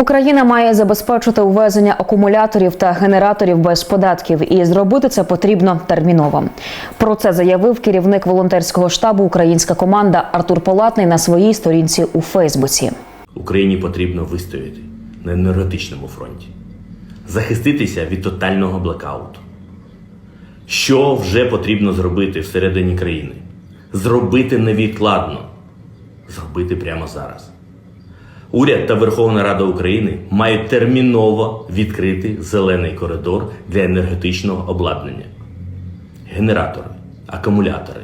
Україна має забезпечити увезення акумуляторів та генераторів без податків, і зробити це потрібно терміново. Про це заявив керівник волонтерського штабу Українська команда Артур Полатний на своїй сторінці у Фейсбуці. Україні потрібно вистояти на енергетичному фронті, захиститися від тотального блекауту. Що вже потрібно зробити всередині країни? Зробити невідкладно, зробити прямо зараз. Уряд та Верховна Рада України мають терміново відкрити зелений коридор для енергетичного обладнання. Генератори, акумулятори,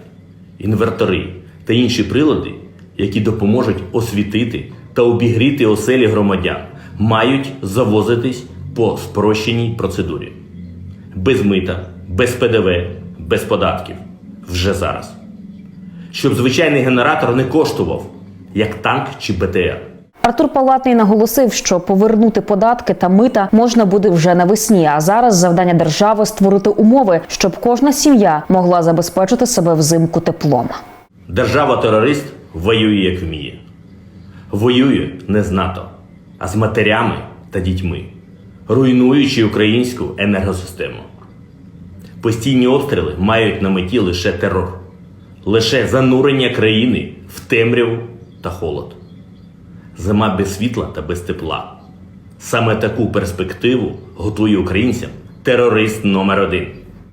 інвертори та інші прилади, які допоможуть освітити та обігріти оселі громадян, мають завозитись по спрощеній процедурі. Без мита, без ПДВ, без податків. Вже зараз. Щоб звичайний генератор не коштував, як танк чи БТР. Артур Палатний наголосив, що повернути податки та мита можна буде вже навесні. А зараз завдання держави створити умови, щоб кожна сім'я могла забезпечити себе взимку теплом. Держава-терорист воює як вміє. Воює не з НАТО, а з матерями та дітьми, руйнуючи українську енергосистему. Постійні обстріли мають на меті лише терор, лише занурення країни в темряву та холод. Зима без світла та без тепла. Саме таку перспективу готує українцям терорист номер один